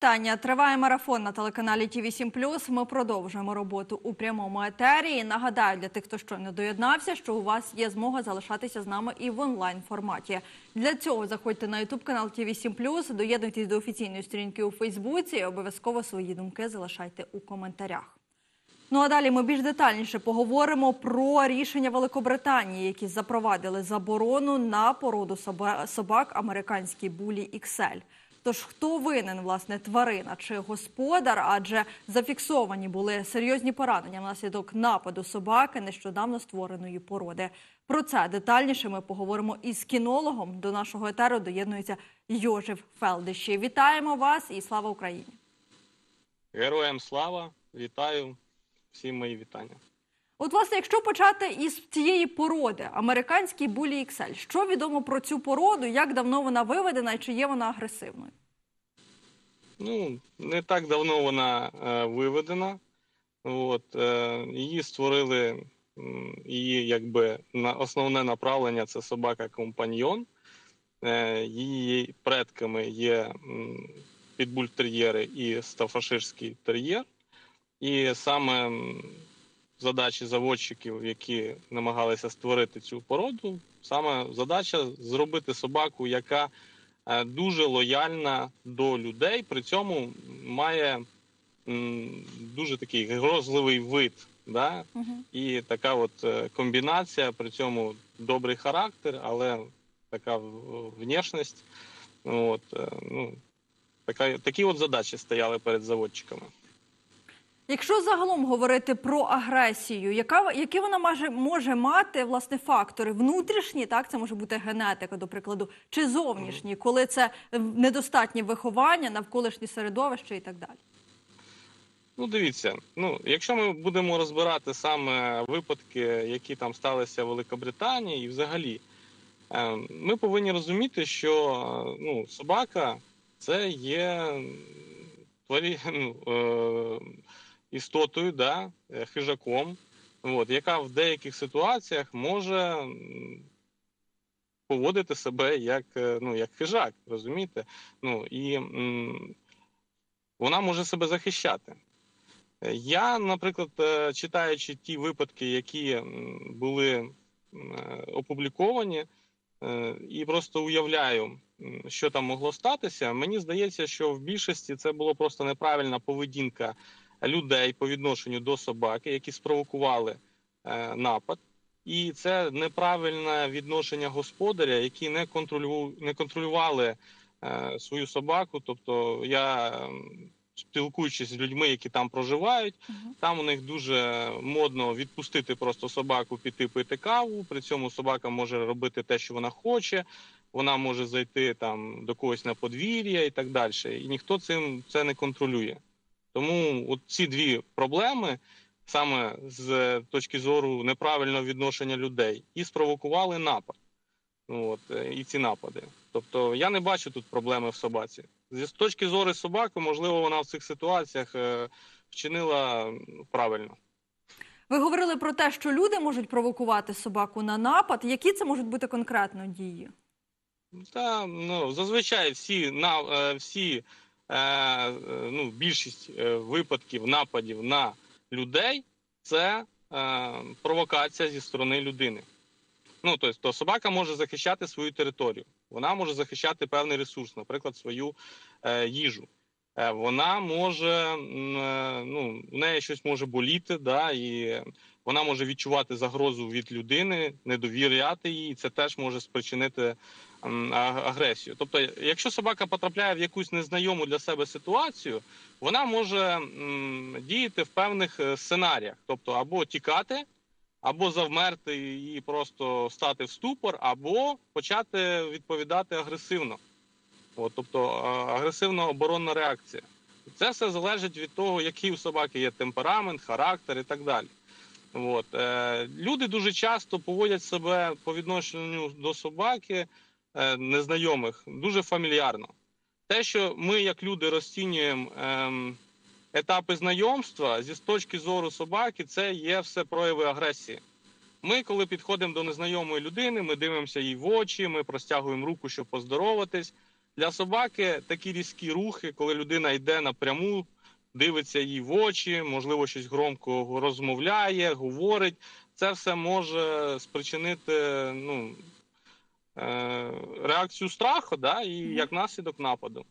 Таня, триває марафон на телеканалі ТІВІ 7 Ми продовжуємо роботу у прямому етері. І Нагадаю для тих, хто щойно доєднався, що у вас є змога залишатися з нами і в онлайн форматі. Для цього заходьте на Ютуб канал ТІВІ 7 доєднуйтесь до офіційної сторінки у Фейсбуці і обов'язково свої думки залишайте у коментарях. Ну а далі ми більш детальніше поговоримо про рішення Великобританії, які запровадили заборону на породу соба- собак американські булі XL. Тож хто винен, власне, тварина чи господар? Адже зафіксовані були серйозні поранення внаслідок нападу собаки нещодавно створеної породи. Про це детальніше ми поговоримо із кінологом. До нашого етеру доєднується Йожев Фелдиші. Вітаємо вас і слава Україні! Героям слава! Вітаю! Всі мої вітання. От, власне, якщо почати із цієї породи, американський булі XL, що відомо про цю породу, як давно вона виведена і чи є вона агресивною? Ну, не так давно вона е, виведена. От, е, її створили, її якби на основне направлення це собака-компаньйон. Е, її предками є підбультер'єри і стафаширський тер'єр. І саме задачі заводчиків, які намагалися створити цю породу, саме задача зробити собаку, яка е, дуже лояльна до людей, при цьому має дуже такий грозливий вид. Да? Угу. І така от е, комбінація, при цьому добрий характер, але така внешність. От, е, ну, така, такі от задачі стояли перед заводчиками. Якщо загалом говорити про агресію, яка які вона може, може мати власне фактори внутрішні, так це може бути генетика, до прикладу, чи зовнішні, коли це е, недостатнє виховання, навколишнє середовище і так далі. Ну, дивіться, ну якщо ми будемо розбирати саме випадки, які там сталися в Великобританії, і взагалі, е, ми повинні розуміти, що е, ну, собака це є ну, істотою, да, е, хижаком, от, яка в деяких ситуаціях може поводити себе як, е, ну, як хижак, розумієте? Ну, і м, вона може себе захищати. Е, Я, наприклад, читаючи ті випадки, які були опубліковані, і просто уявляю, що там могло статися, мені здається, що в більшості це була просто неправильна поведінка людей по відношенню до собаки, які спровокували е, напад. І це неправильне відношення господаря, які не контролювали, не контролювали е, свою собаку. Тобто я спілкуючись з людьми, які там проживають, Мгм. там у них дуже модно відпустити просто собаку піти пити каву. При цьому собака може робити те, що вона хоче. Вона може зайти там до когось на подвір'я і так далі. І ніхто цим це не контролює. Тому от ці дві проблеми, саме з точки зору неправильного відношення людей, і спровокували напад. От, е, і ці напади. Тобто я не бачу тут проблеми в собаці. З точки зору собаки, можливо, вона в цих ситуаціях е, вчинила правильно. Ви говорили про те, що люди можуть провокувати собаку на напад. Які це можуть бути конкретно дії? Та ну зазвичай всі на е, всі ну, більшість е, випадків нападів на людей це е, провокація зі сторони людини. Ну тобто, то собака може захищати свою територію, вона може захищати певний ресурс, наприклад, свою е, їжу. Е, вона може е, ну, в неї щось може боліти, да, і вона може відчувати загрозу від людини, не довіряти їй. Це теж може спричинити агресію. Тобто, якщо собака потрапляє в якусь незнайому для себе ситуацію, вона може діяти в певних е, сценаріях, тобто або тікати, або завмерти і просто стати в ступор, або почати відповідати агресивно. От, тобто агресивна оборонна реакція. Це все залежить від того, який у собаки є темперамент, характер і так далі. От. Е, люди дуже часто поводять себе по відношенню до собаки незнайомих дуже фамільярно. Те, що ми, як люди, розцінюємо ем, етапи знайомства зі з точки зору собаки, це є все прояви агресії. Ми, коли підходимо до незнайомої людини, ми дивимося їй в очі, ми простягуємо руку, щоб поздороватись. Для собаки такі різкі рухи, коли людина йде напряму, дивиться їй в очі, можливо, щось громко розмовляє, говорить. Це все може спричинити ну, е, реакцію страху, да, і як наслідок нападу.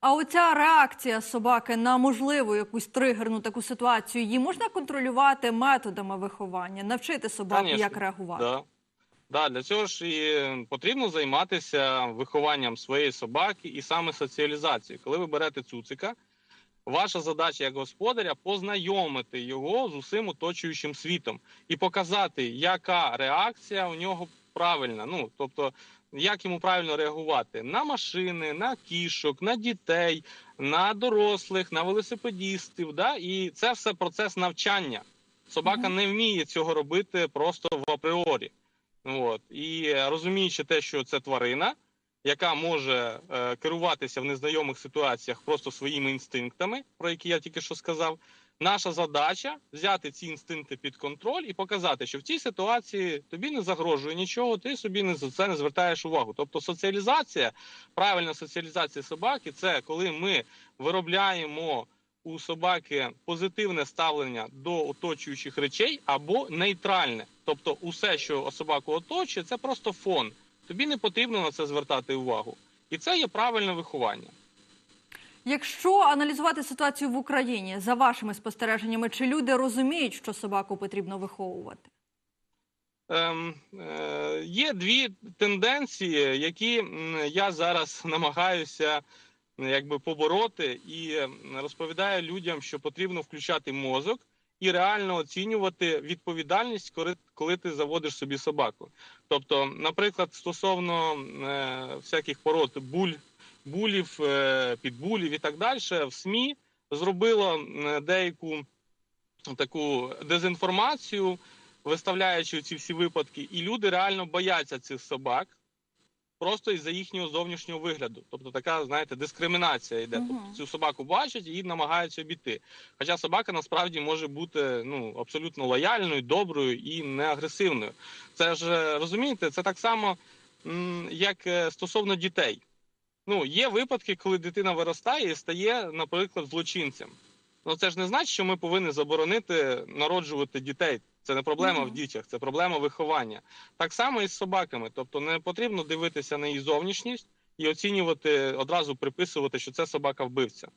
А оця реакція собаки на можливу якусь тригерну таку ситуацію, її можна контролювати методами виховання, навчити собаку, Конечно, як реагувати? Да. Да, для цього ж і потрібно займатися вихованням своєї собаки і саме соціалізацією. Коли ви берете цуцика, ваша задача як господаря познайомити його з усім оточуючим світом і показати, яка реакція у нього правильна. Ну тобто, як йому правильно реагувати на машини, на кішок, на дітей, на дорослих, на велосипедістів. Да? І це все процес навчання. Собака не вміє цього робити просто в апріорі. От і розуміючи те, що це тварина, яка може е, керуватися в незнайомих ситуаціях просто своїми інстинктами, про які я тільки що сказав. Наша задача взяти ці інстинкти під контроль і показати, що в цій ситуації тобі не загрожує нічого, ти собі не за це не звертаєш увагу. Тобто, соціалізація, правильна соціалізація собаки це коли ми виробляємо у собаки позитивне ставлення до оточуючих речей або нейтральне. Тобто, усе, що собаку оточує, це просто фон. Тобі не потрібно на це звертати увагу. І це є правильне виховання. Якщо аналізувати ситуацію в Україні за вашими спостереженнями, чи люди розуміють, що собаку потрібно виховувати? Ем, е, є дві тенденції, які я зараз намагаюся якби побороти, і розповідаю людям, що потрібно включати мозок і реально оцінювати відповідальність, коли ти заводиш собі собаку. Тобто, наприклад, стосовно е, всяких пород буль, булів, е, підбулів і так далі, в СМІ зробило деяку таку дезінформацію виставляючи ці всі випадки, і люди реально бояться цих собак просто із-за їхнього зовнішнього вигляду. Тобто така, знаєте, дискримінація йде. Мгм. Тобто цю собаку бачать і намагаються обійти. Хоча собака насправді може бути ну, абсолютно лояльною, доброю і не агресивною. Це ж е, розумієте, це так само, як е, стосовно дітей. Ну, є випадки, коли дитина виростає і стає, наприклад, злочинцем. Ну це ж не значить, що ми повинні заборонити народжувати дітей. Це не проблема Мгм. в дітях, це проблема виховання. Так само і з собаками. Тобто не потрібно дивитися на її зовнішність і оцінювати, одразу приписувати, що це собака вбивця.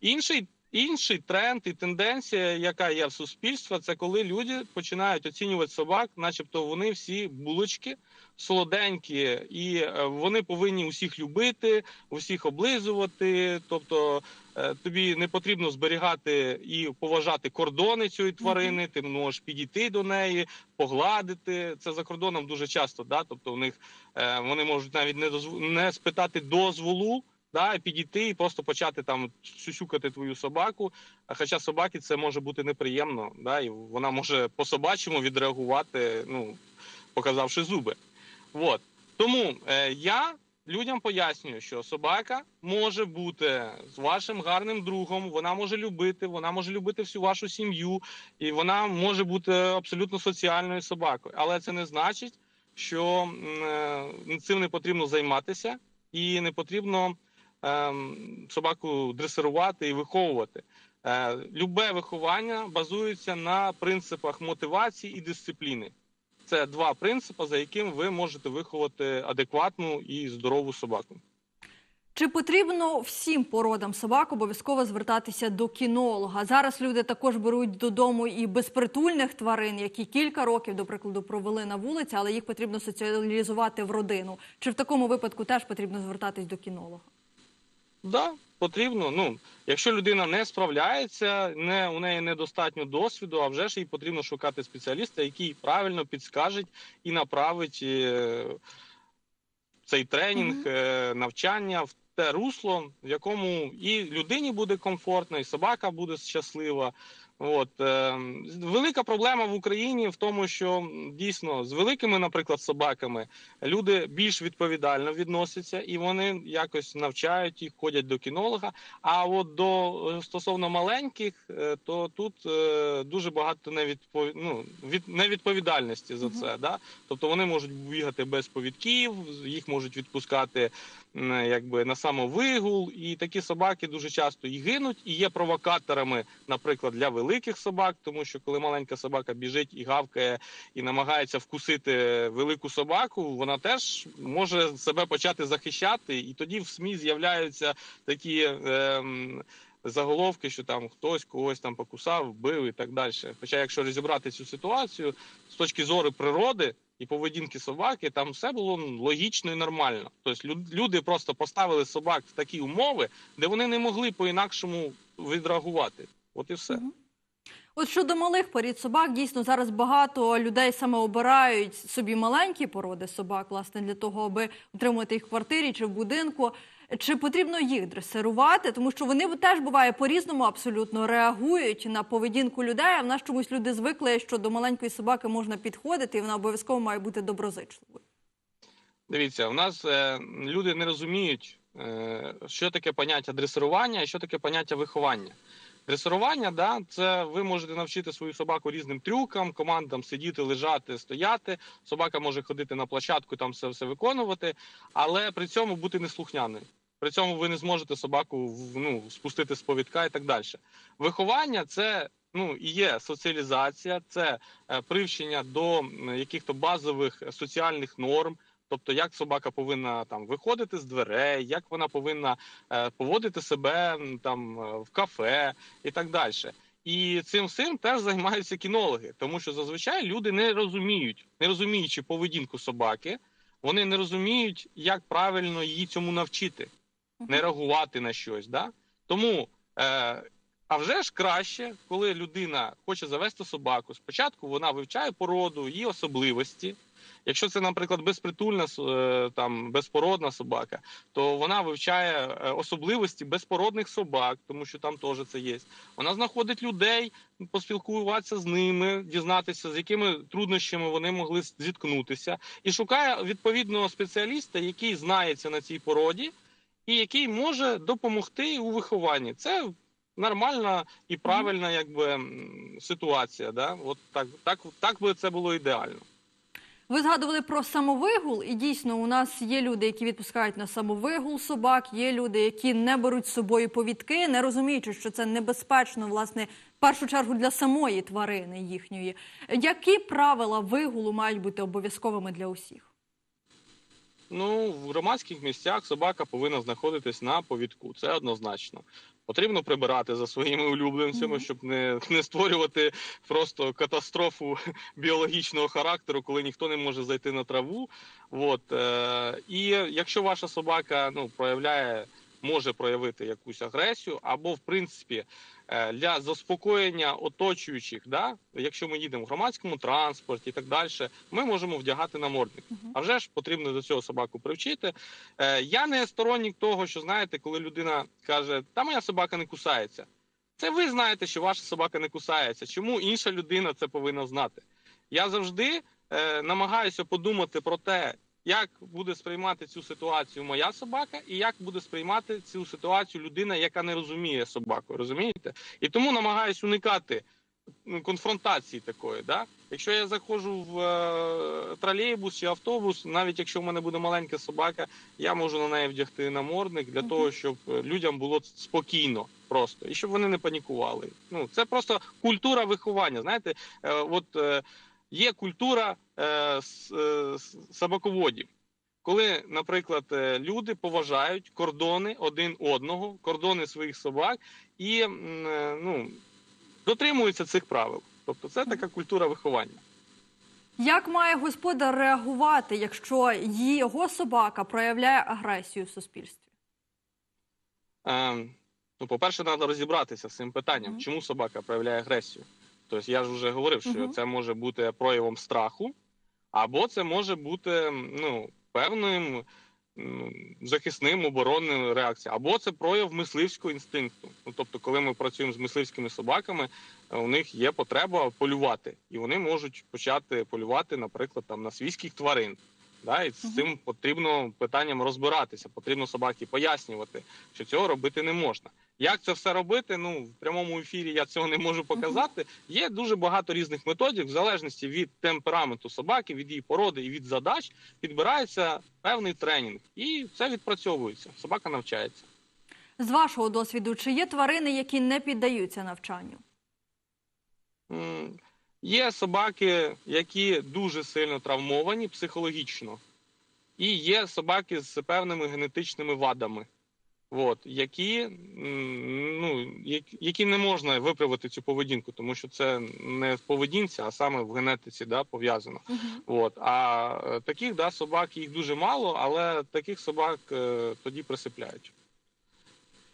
Інший, інший тренд і тенденція, яка є в суспільстві, це коли люди починають оцінювати собак, начебто вони всі булочки, солоденькі, і е, вони повинні усіх любити, усіх облизувати. Тобто е, тобі не потрібно зберігати і поважати кордони цієї тварини, ти можеш підійти до неї, погладити. Це за кордоном дуже часто. Да? Тобто, у них е, вони можуть навіть не дозв... не спитати дозволу. Да, підійти і просто почати там сюсюкати твою собаку. А хоча собаки це може бути неприємно, да, і вона може по собачому відреагувати, ну показавши зуби. От. Тому е, я людям пояснюю, що собака може бути з вашим гарним другом, вона може любити, вона може любити всю вашу сім'ю, і вона може бути абсолютно соціальною собакою. Але це не значить, що е, цим не потрібно займатися і не потрібно ем, собаку дресирувати і виховувати. Е, любе виховання базується на принципах мотивації і дисципліни. Це два принципи, за яким ви можете виховати адекватну і здорову собаку. Чи потрібно всім породам собак обов'язково звертатися до кінолога? Зараз люди також беруть додому і безпритульних тварин, які кілька років, до прикладу, провели на вулиці, але їх потрібно соціалізувати в родину. Чи в такому випадку теж потрібно звертатись до кінолога? Да, потрібно. Ну, якщо людина не справляється, не у неї недостатньо досвіду, а вже ж їй потрібно шукати спеціаліста, який правильно підскаже і направить е, цей тренінг, е, навчання в те русло, в якому і людині буде комфортно, і собака буде щаслива. От е, велика проблема в Україні в тому, що дійсно з великими, наприклад, собаками люди більш відповідально відносяться і вони якось навчають їх, ходять до кінолога. А от до е, стосовно маленьких, е, то тут е, дуже багато невідпов... ну, від... невідповідальності за це. Да? Тобто вони можуть бігати без повідків, їх можуть відпускати якби на самовигул, і такі собаки дуже часто і гинуть, і є провокаторами, наприклад, для великих собак, тому що коли маленька собака біжить і гавкає і намагається вкусити велику собаку, вона теж може себе почати захищати, і тоді в СМІ з'являються такі. ем, Заголовки, що там хтось когось там покусав, вбив і так далі. Хоча, якщо розібрати цю ситуацію з точки зору природи і поведінки собаки, там все було логічно і нормально. Тобто лю- люди просто поставили собак в такі умови, де вони не могли по-інакшому відреагувати. От і все. От щодо малих порід собак, дійсно зараз багато людей саме обирають собі маленькі породи собак, власне, для того, аби утримувати їх в квартирі чи в будинку. Чи потрібно їх дресирувати? Тому що вони теж буває по-різному абсолютно реагують на поведінку людей. А в нас чомусь люди звикли, що до маленької собаки можна підходити, і вона обов'язково має бути доброзичливою. Дивіться, у нас е, люди не розуміють, е, що таке поняття дресирування і що таке поняття виховання. Дресирування, да, це ви можете навчити свою собаку різним трюкам, командам сидіти, лежати, стояти. Собака може ходити на площадку, там все, все виконувати, але при цьому бути неслухняною. При цьому ви не зможете собаку ну, спустити з повідка і так далі. Виховання це ну, і є соціалізація, це е, привчення до яких-то базових соціальних норм. Тобто, як собака повинна там виходити з дверей, як вона повинна е, поводити себе там е, в кафе і так далі. І цим всім теж займаються кінологи, тому що зазвичай люди не розуміють, не розуміючи поведінку собаки, вони не розуміють, як правильно її цьому навчити, не реагувати на щось. Да? Тому е, а вже ж краще, коли людина хоче завести собаку. Спочатку вона вивчає породу, її особливості. Якщо це, наприклад, безпритульна е, там безпородна собака, то вона вивчає е, особливості безпородних собак, тому що там теж це є. Вона знаходить людей, поспілкуватися з ними, дізнатися, з якими труднощами вони могли зіткнутися, і шукає відповідного спеціаліста, який знається на цій породі, і який може допомогти у вихованні. Це нормальна і правильна, якби ситуація. Да? От так, так, так би це було ідеально. Ви згадували про самовигул, і дійсно у нас є люди, які відпускають на самовигул собак, є люди, які не беруть з собою повідки, не розуміючи, що це небезпечно, власне, в першу чергу для самої тварини їхньої. Які правила вигулу мають бути обов'язковими для усіх? Ну, в громадських місцях собака повинна знаходитись на повідку. Це однозначно. Потрібно прибирати за своїми улюбленцями, Мгм. щоб не, не створювати просто катастрофу біологічного характеру, коли ніхто не може зайти на траву. От, е, і якщо ваша собака ну, проявляє, може проявити якусь агресію, або в принципі для заспокоєння оточуючих, да, якщо ми їдемо в громадському транспорті і так далі, ми можемо вдягати намордник. Мгм. А вже ж потрібно до цього собаку привчити. Е, я не сторонник того, що знаєте, коли людина каже, та моя собака не кусається. Це ви знаєте, що ваша собака не кусається. Чому інша людина це повинна знати? Я завжди е, намагаюся подумати про те, як буде сприймати цю ситуацію моя собака, і як буде сприймати цю ситуацію людина, яка не розуміє собаку. Розумієте? І тому намагаюся уникати конфронтації такої. Да? Якщо я заходжу в е, тролейбус чи автобус, навіть якщо в мене буде маленька собака, я можу на неї вдягти намордник для того, щоб людям було спокійно просто і щоб вони не панікували. Ну це просто культура виховання. Знаєте, е, от е, є культура е, с- е, собаководів. Коли, наприклад, е, люди поважають кордони один одного, кордони своїх собак і е, ну, дотримуються цих правил. Тобто це така культура виховання. Як має господар реагувати, якщо його собака проявляє агресію в суспільстві? Е, ну, по-перше, треба розібратися з цим питанням, Мгм. чому собака проявляє агресію. Тобто я ж вже говорив, що це може бути проявом страху, або це може бути ну, певним захисним оборонною реакцією, або це прояв мисливського інстинкту. Ну, тобто, коли ми працюємо з мисливськими собаками, е, у них є потреба полювати, і вони можуть почати полювати, наприклад, там на свійських тварин. Да, і з цим потрібно питанням розбиратися. Потрібно собаки пояснювати, що цього робити не можна. Як це все робити? Ну в прямому ефірі я цього не можу показати. Є дуже багато різних методів, в залежності від темпераменту собаки, від її породи і від задач підбирається певний тренінг, і це відпрацьовується. Собака навчається. З вашого досвіду, чи є тварини, які не піддаються навчанню? Є собаки, які дуже сильно травмовані психологічно, і є собаки з певними генетичними вадами, от, які, ну, які- не можна виправити цю поведінку, тому що це не в поведінці, а саме в генетиці да, пов'язано. От. А е, таких да, собак їх дуже мало, але таких собак е, тоді присипляють.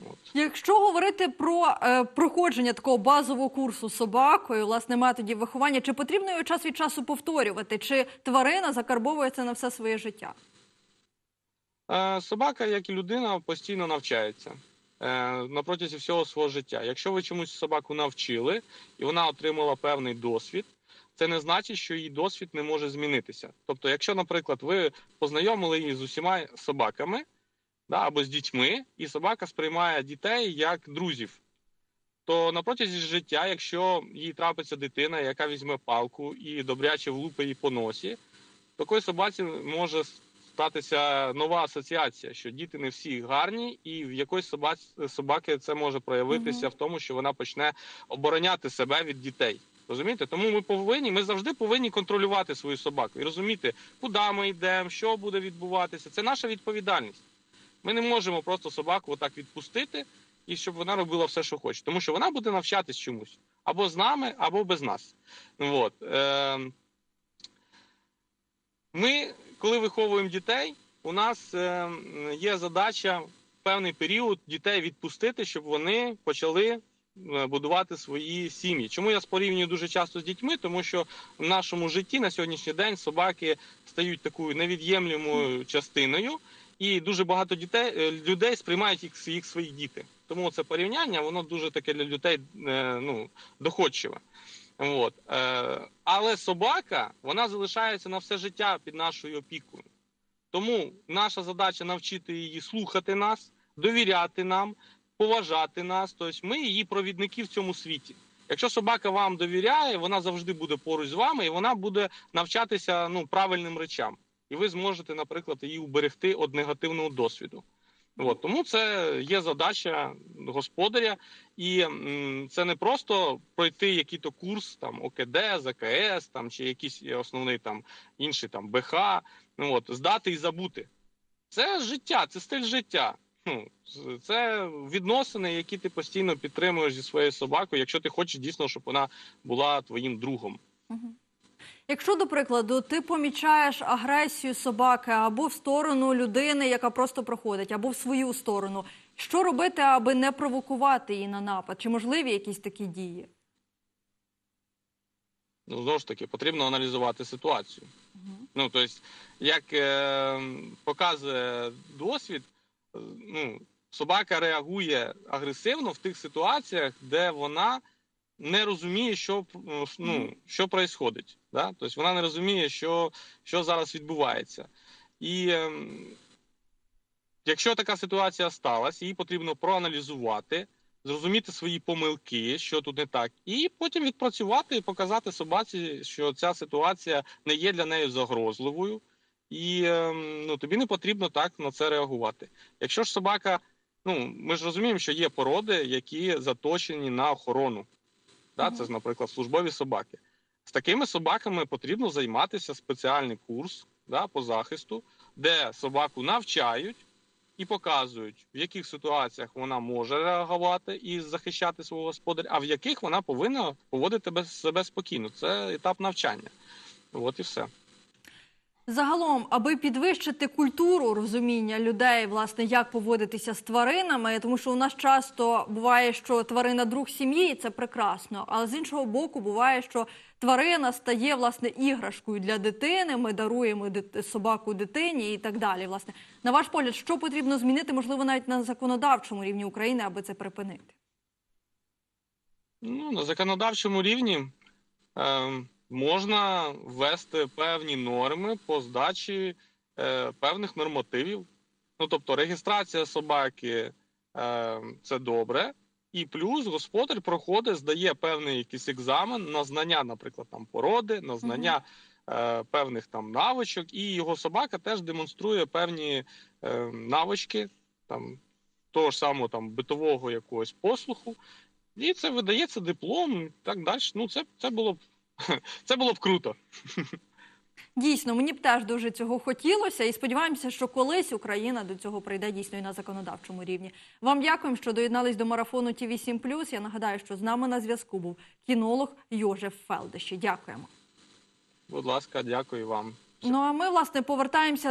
От. Якщо говорити про е, проходження такого базового курсу собакою, власне, методів виховання, чи потрібно його час від часу повторювати, чи тварина закарбовується на все своє життя? Е, Собака, як і людина, постійно навчається е, на протязі всього свого життя. Якщо ви чомусь собаку навчили і вона отримала певний досвід, це не значить, що її досвід не може змінитися. Тобто, якщо, наприклад, ви познайомили її з усіма собаками да, або з дітьми, і собака сприймає дітей як друзів, то на протязі життя, якщо їй трапиться дитина, яка візьме палку і добряче влупить її по носі, такої собаці може статися нова асоціація, що діти не всі гарні, і в якоїсь собаці, собаки це може проявитися Мгм. в тому, що вона почне обороняти себе від дітей. Розумієте? Тому ми повинні, ми завжди повинні контролювати свою собаку і розуміти, куди ми йдемо, що буде відбуватися. Це наша відповідальність. Ми не можемо просто собаку отак відпустити і щоб вона робила все, що хоче, тому що вона буде навчатись чомусь або з нами, або без нас. От. Е, ми, коли виховуємо дітей, у нас е, є задача в певний період дітей відпустити, щоб вони почали е, будувати свої сім'ї. Чому я порівнюю дуже часто з дітьми? Тому що в нашому житті на сьогоднішній день собаки стають такою невід'ємною частиною, і дуже багато дітей е, людей сприймають їх, їх свої діти. Тому це порівняння, воно дуже таке для людей ну, доходчиве. От. Е, але собака вона залишається на все життя під нашою опікою. Тому наша задача навчити її слухати нас, довіряти нам, поважати нас. Тобто ми її провідники в цьому світі. Якщо собака вам довіряє, вона завжди буде поруч з вами і вона буде навчатися ну, правильним речам. І ви зможете, наприклад, її уберегти від негативного досвіду. От, тому це є задача господаря, і м, це не просто пройти який-то курс там ОКД, ЗКС там чи якийсь основний там інший там БХ. Ну от здати і забути. Це життя, це стиль життя. Ну, це відносини, які ти постійно підтримуєш зі своєю собакою, якщо ти хочеш дійсно, щоб вона була твоїм другом. Мгм. Якщо, до прикладу, ти помічаєш агресію собаки або в сторону людини, яка просто проходить, або в свою сторону, що робити, аби не провокувати її на напад? Чи можливі якісь такі дії? Ну, знову ж таки, потрібно аналізувати ситуацію. Ну, тобто, як е, показує досвід, е, ну, собака реагує агресивно в тих ситуаціях, де вона не розуміє, що, е, ну, що відбувається. Да? Тобто вона не розуміє, що, що зараз відбувається. І е, якщо така ситуація сталася, її потрібно проаналізувати, зрозуміти свої помилки, що тут не так, і потім відпрацювати і показати собаці, що ця ситуація не є для неї загрозливою, і е, ну, тобі не потрібно так на це реагувати. Якщо ж собака, ну ми ж розуміємо, що є породи, які заточені на охорону. Да? Це, наприклад, службові собаки. З такими собаками потрібно займатися спеціальний курс да, по захисту, де собаку навчають і показують, в яких ситуаціях вона може реагувати і захищати свого господаря, а в яких вона повинна поводити себе спокійно. Це етап навчання. От і все. Загалом, аби підвищити культуру розуміння людей, власне, як поводитися з тваринами, тому що у нас часто буває, що тварина друг сім'ї, і це прекрасно. Але з іншого боку, буває, що тварина стає власне іграшкою для дитини. Ми даруємо собаку дитині і так далі. Власне, на ваш погляд, що потрібно змінити, можливо, навіть на законодавчому рівні України, аби це припинити? Ну, на законодавчому рівні е, можна ввести певні норми по здачі е, певних нормативів. Ну, тобто, реєстрація собаки е, це добре. І плюс господар проходить, здає певний якийсь екзамен на знання, наприклад, там породи, на знання е, певних там навичок, і його собака теж демонструє певні е, навички там того ж самого там битового якогось послуху. І це видається диплом, і так далі. Ну, це, це було б це було б круто. Дійсно, мені б теж дуже цього хотілося, і сподіваємося, що колись Україна до цього прийде дійсно і на законодавчому рівні. Вам дякуємо, що доєднались до марафону Ті 7 Я нагадаю, що з нами на зв'язку був кінолог Йожеф Фелдеші. Дякуємо. Будь ласка, дякую вам. Ну а ми власне повертаємося